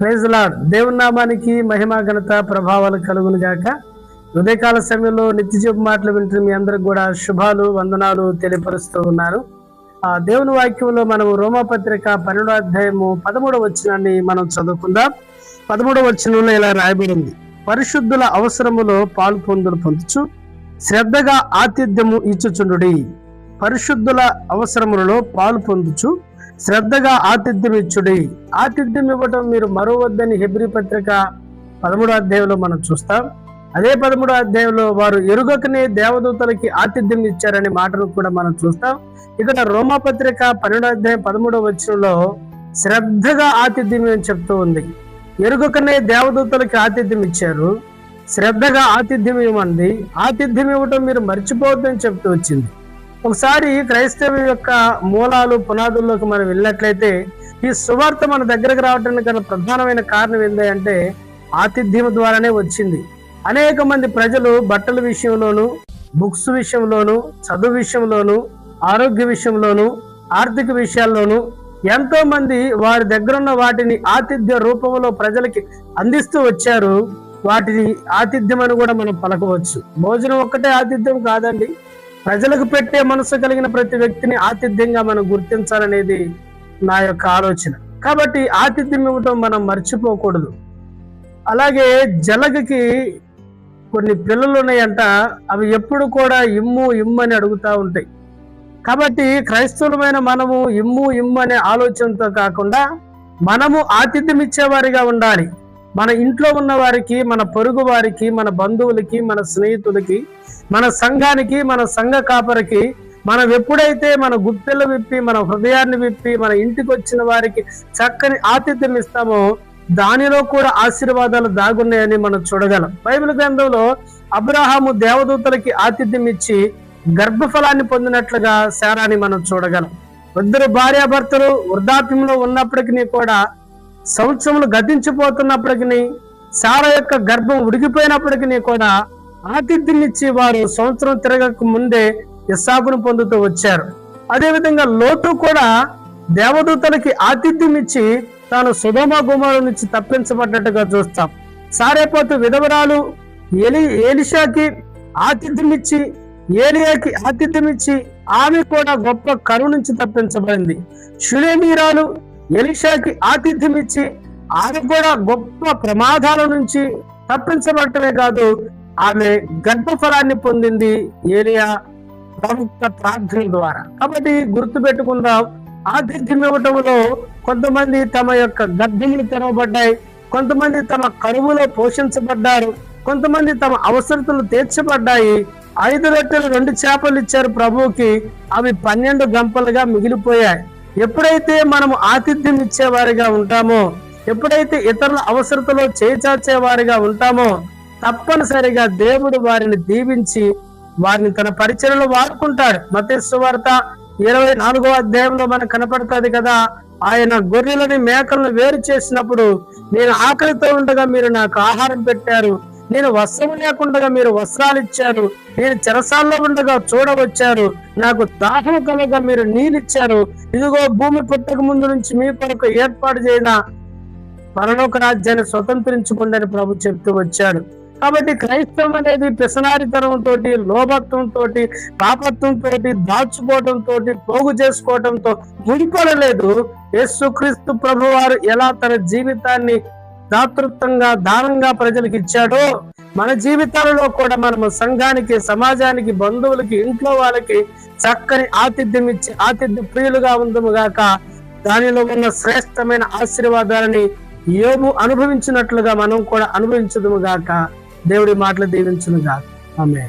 Praise lord దేవుని నామానికి మహిమా ఘనత ప్రభావాలు కలుగును గాక. ఉదయకాల సమయంలో నిత్య మాటలు వింటున్న మీ అందరికి కూడా శుభాలు వందనాలు తెలియపరుస్తూ ఉన్నారు. ఆ దేవుని వాక్యంలో మనము రోమపత్రిక పన్నెండో అధ్యాయము పదమూడవ వచనాన్ని మనం చదువుకుందాం. పదమూడవ వచనంలో ఇలా రాయబడింది. పరిశుద్ధుల అవసరములో పాలు పొందులు పొందుచు శ్రద్ధగా ఆతిథ్యము ఇచ్చుచుండుడి. పరిశుద్ధుల అవసరములలో పాలు పొందుచు శ్రద్ధగా ఆతిథ్యం ఇచ్చుడి ఆతిథ్యం ఇవ్వటం మీరు మరవద్దని హెబ్రి పత్రిక పదమూడో అధ్యాయంలో మనం చూస్తాం. అదే పదమూడో అధ్యాయంలో వారు ఎరుగకనే దేవదూతలకి ఆతిథ్యం ఇచ్చారనే మాటను కూడా మనం చూస్తాం. ఇక్కడ రోమా పత్రిక పన్నెండో అధ్యాయం పదమూడవ వచనంలో శ్రద్ధగా ఆతిథ్యం అని చెప్తూ ఉంది. ఎరుగకనే దేవదూతలకి ఆతిథ్యం ఇచ్చారు. శ్రద్ధగా ఆతిథ్యం ఇవ్వండి ఆతిథ్యం ఇవ్వటం మీరు మర్చిపోవద్దని చెప్తూ వచ్చింది. ఒకసారి క్రైస్తవ యొక్క మూలాలు పునాదుల్లోకి మనం వెళ్ళినట్లయితే ఈ సువార్త మన దగ్గరకు రావడానికి గల ప్రధానమైన కారణం ఏంటంటే ఆతిథ్యం ద్వారానే వచ్చింది. అనేక మంది ప్రజలు బట్టల విషయంలోను బుక్స్ విషయంలోను చదువు విషయంలోను ఆరోగ్య విషయంలోను ఆర్థిక విషయాల్లోనూ ఎంతో మంది వారి దగ్గర ఉన్న వాటిని ఆతిథ్య రూపంలో ప్రజలకి అందిస్తూ వచ్చారు. వాటిని ఆతిథ్యం అని కూడా మనం పలకవచ్చు. భోజనం ఒక్కటే ఆతిథ్యం కాదండి. ప్రజలకు పెట్టే మనసు కలిగిన ప్రతి వ్యక్తిని ఆతిథ్యంగా మనం గుర్తించాలనేది నా యొక్క ఆలోచన. కాబట్టి ఆతిథ్యం ఇవ్వటం మనం మర్చిపోకూడదు. అలాగే జలగకి కొన్ని పిల్లలు ఉన్నాయంట అవి ఎప్పుడు కూడా ఇమ్ము ఇమ్ము అని అడుగుతూ ఉంటాయి. కాబట్టి క్రైస్తవులమైన మనము ఇమ్ము ఇమ్ము అనే ఆలోచనతో కాకుండా మనము ఆతిథ్యం ఇచ్చేవారిగా ఉండాలి. మన ఇంట్లో ఉన్న వారికి మన పొరుగు వారికి మన బంధువులకి మన స్నేహితులకి మన సంఘానికి మన సంఘ కాపరికి మనం ఎప్పుడైతే మన గుప్పెలు విప్పి మన హృదయాన్ని విప్పి మన ఇంటికి వచ్చిన వారికి చక్కని ఆతిథ్యం ఇస్తామో దానిలో కూడా ఆశీర్వాదాలు దాగున్నాయని మనం చూడగలం. బైబిల్ గ్రంథంలో అబ్రహాము దేవదూతలకి ఆతిథ్యం ఇచ్చి గర్భఫలాన్ని పొందినట్లుగా శారాన్ని మనం చూడగలం. ఇద్దరు భార్యాభర్తలు వృద్ధాప్యంలో ఉన్నప్పటికీ కూడా సంవత్సరములు గతించిపోతున్నప్పటికీ సార యొక్క గర్భం ఉడికిపోయినప్పటికీ కూడా ఆతిథ్యనిచ్చి వారు సంవత్సరం తిరగక ముందే ఇస్సాకును పొందుతూ వచ్చారు. అదేవిధంగా లోటు కూడా దేవదూతలకి ఆతిథ్యం ఇచ్చి తాను సుధమ గుమారు నుంచి తప్పించబడ్డట్టుగా చూస్తాం. సారేపోతు విధవరాలు ఎలి ఏలిషాకి ఆతిథ్యం ఇచ్చి ఏలియాకి ఆతిథ్యం ఇచ్చి ఆమె కూడా గొప్ప కరువు నుంచి తప్పించబడింది. షులేమీరాలు ఎలిషాకి ఆతిథ్యం ఇచ్చి ఆమె కూడా గొప్ప ప్రమాదాల నుంచి తప్పించబడటమే కాదు ఆమె గర్భఫలాన్ని పొందింది ఏలియా ప్రముఖ ప్రార్థన ద్వారా. కాబట్టి గుర్తు పెట్టుకుందాం ఆతిథ్యం ఇవ్వటంలో కొంతమంది తమ యొక్క గర్భములు తెరవబడ్డాయి కొంతమంది తమ కరువులో పోషించబడ్డారు కొంతమంది తమ అవసరతలు తీర్చబడ్డాయి. ఐదు రొట్టెలు రెండు చేపలు ఇచ్చారు ప్రభువుకి అవి పన్నెండు గంపలుగా మిగిలిపోయాయి. ఎప్పుడైతే మనము ఆతిథ్యం ఇచ్చేవారిగా ఉంటామో ఎప్పుడైతే ఇతరుల అవసరతలో చేచాచేవారిగా ఉంటామో తప్పనిసరిగా దేవుడు వారిని దీవించి వారిని తన పరిచయలో వాడుకుంటాడు. మతేశ్వ వార్త ఇరవై నాలుగో అధ్యాయంలో మనకు కనపడుతుంది కదా ఆయన గొర్రెలని మేకలను వేరు చేసినప్పుడు నేను ఆకలితో ఉండగా మీరు నాకు ఆహారం పెట్టారు. నేను వస్త్రము లేకుండా మీరు వస్త్రాలు ఇచ్చారు నేను చెరసాల్లో ఉండగా చూడవచ్చారు. నాకు దాహం కలగా మీరు నీళ్ళిచ్చారు. ఇదిగో భూమి పుట్టక ముందు నుంచి మీ కొరకు ఏర్పాటు చేయన పరలోక రాజ్యాన్ని స్వతంత్రించుకుందని ప్రభు చెప్తూ వచ్చాడు. కాబట్టి క్రైస్తవం అనేది పిసనారితనంతో తోటి పాపత్వంతో తోటి తోటి పోగు చేసుకోవటంతో ముడిపడలేదు. యేసుక్రీస్తు ప్రభు వారు ఎలా తన జీవితాన్ని దాతృత్వంగా దానంగా ప్రజలకు ఇచ్చాడో మన జీవితాలలో కూడా మనము సంఘానికి సమాజానికి బంధువులకి ఇంట్లో వాళ్ళకి చక్కని ఆతిథ్యం ఇచ్చి ఆతిథ్య ప్రియులుగా ఉందము గాక. దానిలో ఉన్న శ్రేష్టమైన ఆశీర్వాదాలని యోగు అనుభవించినట్లుగా మనం కూడా అనుభవించదుము గాక. దేవుడి మాటలు దీవించును గాక ఆమె